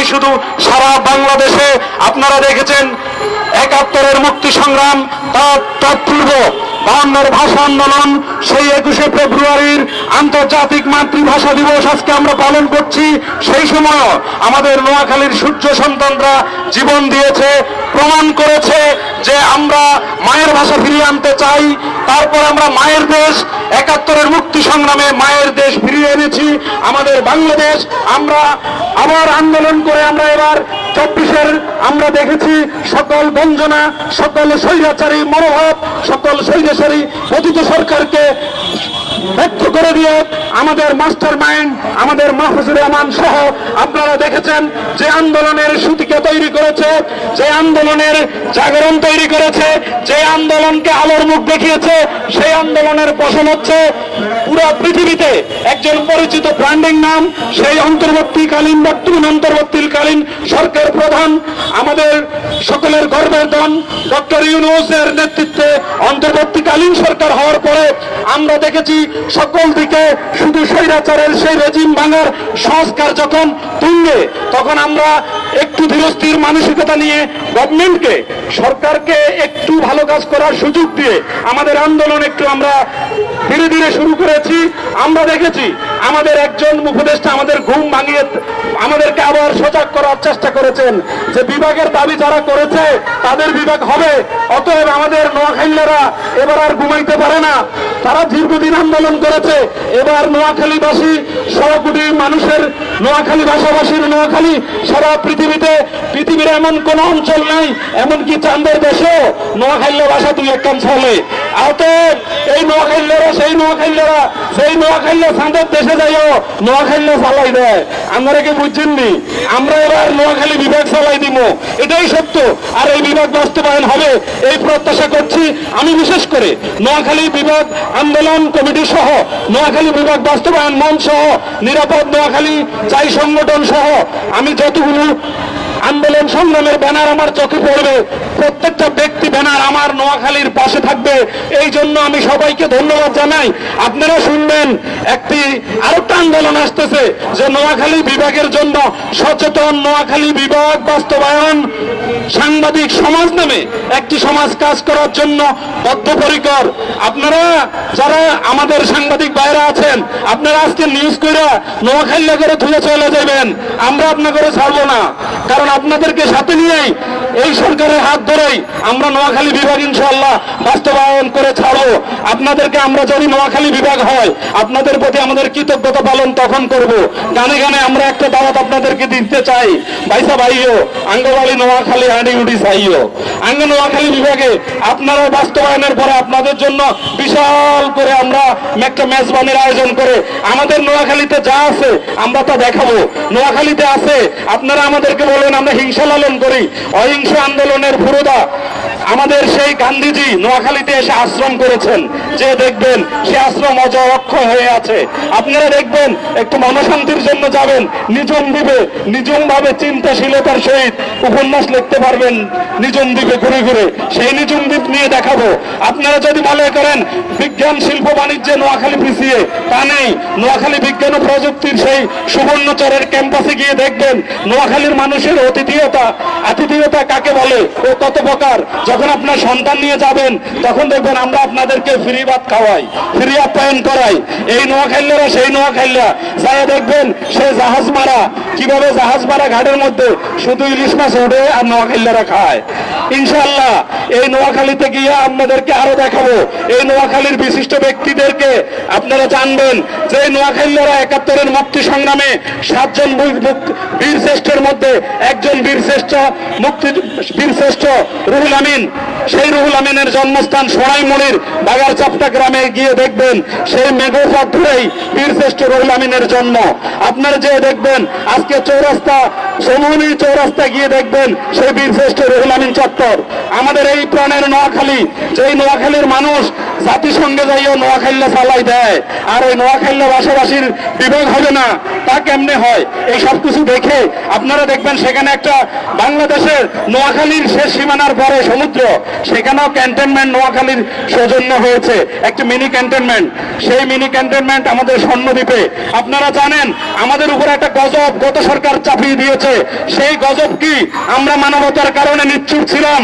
নয়, শুধু সারা বাংলাদেশে আপনারা দেখেছেন একাত্তরের মুক্তি সংগ্রাম তৎপূর্ব বাহান্নর ভাষা আন্দোলন, সেই একুশে ফেব্রুয়ারির আন্তর্জাতিক মাতৃভাষা দিবস আজকে আমরা পালন করছি। সেই সময় আমাদের নোয়াখালীর সূর্য সন্তানরা জীবন দিয়েছে, প্রমাণ করেছে যে আমরা মায়ের ভাষা ফিরিয়ে আনতে চাই। তারপর আমরা মায়ের দেশ একাত্তরের মুক্তি সংগ্রামে মায়ের দেশ ফিরিয়ে এনেছি আমাদের বাংলাদেশ। আমরা আবার আন্দোলন করে আমরা এবার চব্বিশের আমরা দেখেছি সকল বঞ্জনা, সকল স্বৈরাচারী মনোভাব, সকল স্বৈরাচারী, পতিত সরকারকে ব্যক্ত করে দিয়ে আমাদের মাস্টার মাইন্ড, আমাদের মাহফুজুর রহমান সহ আপনারা দেখেছেন যে আন্দোলনের সুতিকে তৈরি করেছে, যে আন্দোলনের জাগরণ তৈরি করেছে, যে আন্দোলনকে আলোর মুখ দেখিয়েছে, সেই আন্দোলনের পোষণ হচ্ছে পুরো পৃথিবীতে একজন পরিচিত ব্র্যান্ডিং নাম, সেই অন্তর্বর্তীকালীন বর্তমান অন্তর্বর্তীকালীন সরকার প্রধান, আমাদের সকলের গর্বের দন, ডক্টর ইউনুসের নেতৃত্বে অন্তর্বর্তীকালীন সরকার হওয়ার পরে আমরা দেখেছি সকল দিকে শুধু স্বৈরাচারের সেই রেজিম ভাঙার সংস্কার যখন তুঙ্গে, তখন আমরা একটু ধীরস্থির মানসিকতা নিয়ে গভর্নমেন্টকে, সরকারকে একটু ভালো কাজ করার সুযোগ দিয়ে আমাদের আন্দোলন একটু আমরা ধীরে ধীরে শুরু করেছি। আমরা দেখেছি আমাদের একজন উপদেষ্টা আমাদের ঘুম ভাঙিয়ে আমাদেরকে আবার সজাগ করার চেষ্টা করেছেন। যে বিভাগের দাবি যারা করেছে, তাদের বিভাগ হবে। অতএব আমাদের নোয়াখালীরা এবার আর ঘুমাইতে পারে না। তারা দীর্ঘদিন আন্দোলন করেছে। এবার নোয়াখালীবাসী সব কোটি মানুষের নোয়াখালী ভাষাভাষীর নোয়াখালী, সারা পৃথিবীতে পৃথিবীর এমন কোন অঞ্চল নাই, এমনকি চান্দের দেশেও নোয়াখালী ভাষা দুই একখান চলে অতএব এই নোয়াখালীরা, সেই নোয়াখালীরা, সেই নোয়াখালী চাঁদের দেশে যাইও নোয়াখালী চালাই দেয় আমরা কি বুঝছেননি আমরা এবার নোয়াখালী বিভাগ চালাই দিব। এটাই সত্য। আর এই বিভাগ বাস্তবায়ন হবে, এই প্রত্যাশা করছি আমি বিশেষ করে। নোয়াখালী বিভাগ আন্দোলন কমিটি সহ, নোয়াখালী বিভাগ বাস্তবায়ন মন সহ, নিরাপদ নোয়াখালী চাই সংগঠন সহ, আমি যতগুলো আন্দোলন সংগ্রামের ব্যানার আমার চোখে পড়বে। প্রত্যেকটা ব্যক্তি ব্যানার আমার নোয়াখালীর পাশে থাকবে। এই জন্য আমি সবাইকে ধন্যবাদ জানাই। আপনারা শুনবেন, একটি আরেকটা আন্দোলন আসতেছে যে নোয়াখালী বিভাগের জন্য সচেতন নোয়াখালী বিভাগ বাস্তবায়ন সাংবাদিক সমাজ নামে একটি সমাজ কাজ করার জন্য বদ্ধপরিকর। আপনারা যারা আমাদের সাংবাদিক বাইরে আছেন, আপনারা আজকে নিউজ করে নোয়াখালী করে ধুয়ে চলে যাবেন আমরা আপনাকে ছাড়বো না। কারণ আপনাদেরকে সাথে নিয়েই এই সরকারের হাত ধরেই আমরা নোয়াখালী বিভাগ ইনশাল্লাহ বাস্তবায়ন করে ছাড়বো। আপনাদেরকে আমরা যদি নোয়াখালী বিভাগ হয়, আপনাদের প্রতি আমাদের কৃতজ্ঞতা পালন তখন করব। গানে গানে আমরা একটা দাওয়াত আপনাদেরকে দিতে চাই। ভাইসা ভাইও আঙ্গবাড়ি নোয়াখালী হাঁড়ি উড়ি চাইও আঙ্গ নোয়াখালী বিভাগে আপনারা বাস্তবায়নের পরে আপনাদের জন্য বিশাল করে আমরা একটা মেজবানির আয়োজন করে আমাদের নোয়াখালীতে যা আছে আমরা তা দেখাবো। নোয়াখালীতে আছে, আপনারা আমাদেরকে বলেন আমরা হিংসা লালন করি, অহিংস আন্দোলনের পুরোদা আমাদের সেই গান্ধীজি নোয়াখালীতে এসে আশ্রম করেছেন। যে দেখবেন, সে আশ্রম অজরক্ষয় হয়ে আছে। আপনারা দেখবেন, একটু মনশান্তির জন্য যাবেন। নিজম দ্বীপে নিজম ভাবে চিন্তাশীলতার সহিত উপন্যাস লিখতে পারবেন নিজম দ্বীপে ঘুরে ঘুরে। সেই নিজম দ্বীপ নিয়ে দেখাবো। আপনারা যদি মনে করেন, বিজ্ঞান, শিল্প, বাণিজ্যে নোয়াখালী পিছিয়ে, তা নেই। নোয়াখালী বিজ্ঞান ও প্রযুক্তির সেই সুবর্ণচরের ক্যাম্পাসে গিয়ে দেখবেন, নোয়াখালীর মানুষের অতিথিয়তা, আতিথিয়তা কাকে বলে ও কত প্রকার? যখন আপনার সন্তান নিয়ে যাবেন, তখন দেখবেন আমরা আপনাদেরকে ফ্রি ভাত খাওয়াই ফ্রি আপ্যায়ন করাই। এই নোয়াখালীরা, সেই নোয়াখালীরা। যারা দেখবেন, সে জাহাজ মারা, কীভাবে জাহাজ মারা ঘাটের মধ্যে, শুধু ইলিশ মাছ ওঠে আর নোয়াখালীরা খায়। ইনশাল্লাহ এই নোয়াখালীতে গিয়ে আপনাদেরকে আরও দেখাবো। এই নোয়াখালীর বিশিষ্ট ব্যক্তিদেরকে আপনারা জানবেন যে নোয়াখালীরা একাত্তরের মুক্তি সংগ্রামে সাতজন বীর- মুক- বীর শ্রেষ্ঠের মধ্যে একজন বীর শ্রেষ্ঠ মুক্তি বীর শ্রেষ্ঠ রুহুল আমিন। সেই রুহুল আমিনের জন্মস্থান সোনাইমুড়ির বাগার চাপটা গ্রামে গিয়ে দেখবেন, সেই মেঘপথ ধরেই বীর শ্রেষ্ঠ রুহুল আমিনের জন্ম। আপনার যে দেখবেন, আজকে চৌরাস্তা সমুনি চৌরাস্তা গিয়ে দেখবেন, সেই বীরশ্রেষ্ঠ রুহুল আমিন চত্বর। আমাদের এই প্রাণের নোয়াখালী, যেই নোয়াখালীর মানুষ জাতিসংঘে যাইও নোয়াখাইল্লা চালাই দেয়। আর ওই নোয়াখাইল্লা ভাষাভাষীর বিভাগ হবে না, তা কেমনে হয়? এই সব কিছু দেখে আপনারা দেখবেন সেখানে একটা বাংলাদেশের নোয়াখালীর শেষ সীমানার পরে সমুদ্র, সেখানেও ক্যান্টনমেন্ট নোয়াখালীর সৌজন্য হয়েছে। একটি মিনি ক্যান্টনমেন্ট। সেই মিনি ক্যান্টনমেন্ট আমাদের স্বর্ণদ্বীপে। আপনারা জানেন, আমাদের উপর একটা গজব গত সরকার চাপিয়ে দিয়েছে। সেই গজব কি? আমরা মানবতার কারণে নিশ্চুপ ছিলাম,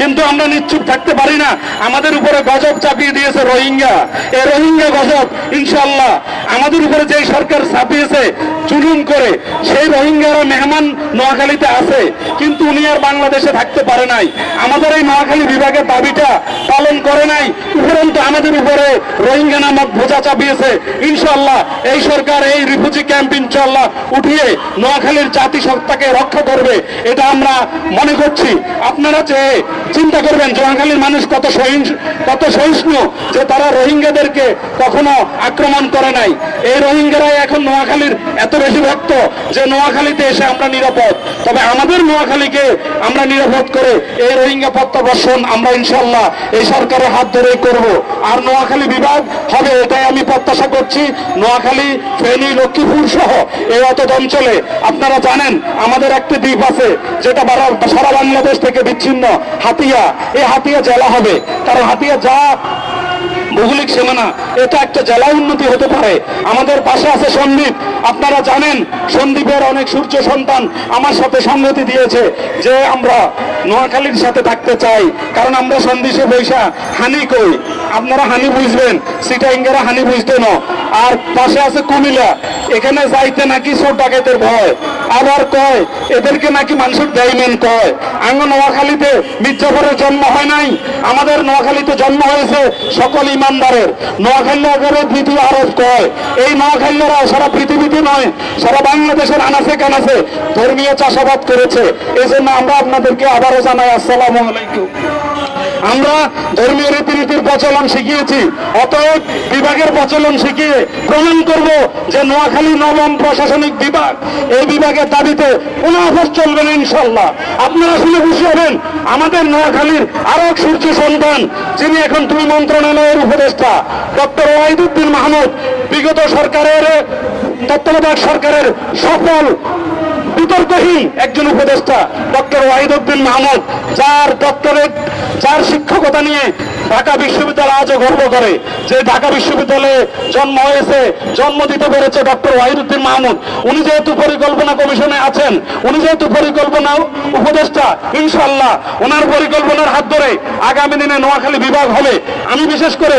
কিন্তু আমরা নিশ্চুপ থাকতে পারি না। আমাদের উপরে গজব চাপিয়ে দিয়েছে রোহিঙ্গা। এই রোহিঙ্গা গজব ইনশাল্লাহ আমাদের উপরে যেই সরকার চাপিয়েছে জুলুম করে, সেই রোহিঙ্গারা মেহমান নোয়াখালীতে আছে, কিন্তু উনি আর বাংলাদেশে থাকতে পারে নাই। আমাদের এই নোয়াখালী বিভাগের দাবিটা পালন করে নাই, উপরন্তু আমাদের উপরে রোহিঙ্গা নামক বোঝা চাপিয়েছে। ইনশাল্লাহ এই সরকার এই রিফিউজি ক্যাম্প ইনশাল্লাহ উঠিয়ে নোয়াখালীর জাতিসত্তাকে রক্ষা করবে, এটা আমরা মনে করছি। আপনারা যে চিন্তা করবেন, নোয়াখালীর মানুষ কত সহিংস, কত সহিষ্ণু যে তারা রোহিঙ্গাদেরকে কখনো আক্রমণ করে নাই। এই রোহিঙ্গারাই এখন নোয়াখালীর এত বেশি ভক্ত যে নোয়াখালীতে এসে আমরা নিরাপদ। তবে আমাদের নোয়াখালীকে আমরা নিরাপদ করে এই রোহিঙ্গা প্রত্যাবর্ষণ আমরা ইনশাল্লাহ এই সরকারের হাত ধরেই করব। আর নোয়াখালী বিভাগ হবে, এটাই আমি প্রত্যাশা করছি। নোয়াখালী, ফেনী, লক্ষ্মীপুর সহ এই অত অঞ্চলে। আপনারা জানেন, আমাদের একটি দ্বীপ আছে, যেটা সারা বাংলাদেশ থেকে বিচ্ছিন্ন, হাতিয়া। এই হাতিয়া জেলা হবে। কারণ হাতিয়া যা ভৌগোলিক সীমানা, এটা একটা জেলা উন্নতি হতে পারে। আমাদের পাশে আছে সন্দীপ। আপনারা জানেন, সন্দীপের অনেক সূর্য সন্তান আমার সাথে সংগতি দিয়েছে যে আমরা নোয়াখালীর সাথে থাকতে চাই, কারণ আমরা সন্দেশে বৈশা, হানি কই? আপনারা হানি বুঝবেন সিটা ইঙ্গেরা হানি বুঝতেন আর পাশে আছে কুমিল্লা। এখানে যাইতে নাকি চোর ডাকাতের ভয়। আবার কয়, এদেরকে নাকি মানুষের দেয়মেন কয়। আঙ্গ নোয়াখালীতে মির্জাফরের জন্ম হয় নাই, আমাদের নোয়াখালীতে জন্ম হয়েছে সকল ইমানদারের। নোয়াখালী আকারে পৃথিবী আরব কয়। এই নোয়াখালীরা সারা পৃথিবীতে নয়, সারা বাংলাদেশের আনাসে কানাসে ধর্মীয় চাষাবাদ করেছে। এই জন্য আমরা আপনাদেরকে আবারও জানাই আসসালামু আলাইকুম। আমরা ধর্মীয় রীতিনীতির প্রচলন শিখিয়েছি, অতএব বিভাগের প্রচলন শিখিয়ে প্রমাণ করব যে নোয়াখালী নবম প্রশাসনিক বিভাগ, এই বিভাগের দাবিতে অফার চলবে না ইনশাল্লাহ আপনারা শুনে খুশি হবেন, আমাদের নোয়াখালীর আরও এক সূর্য সন্তান, যিনি এখন দুই মন্ত্রণালয়ের উপদেষ্টা, ডক্টর ওয়াহিদুদ্দিন মাহমুদ, বিগত সরকারের, তত্ত্বাবধায়ক সরকারের সফল, বিতর্কহীন একজন উপদেষ্টা, ডক্টর ওয়াহিদুদ্দিন মাহমুদ, যার ডক্টরেট যার শিক্ষকতা নিয়ে ঢাকা বিশ্ববিদ্যালয় আজও গর্ব করে, যে ঢাকা বিশ্ববিদ্যালয়ে জন্ম হয়েছে, জন্ম দিতে পেরেছে ডক্টর ওয়াহিদুদ্দিন মাহমুদ। উনি যেহেতু পরিকল্পনা কমিশনে আছেন, উনি যেহেতু পরিকল্পনা উপদেষ্টা ইনশাল্লাহ ওনার পরিকল্পনার হাত ধরে আগামী দিনে নোয়াখালী বিভাগ হবে। আমি বিশেষ করে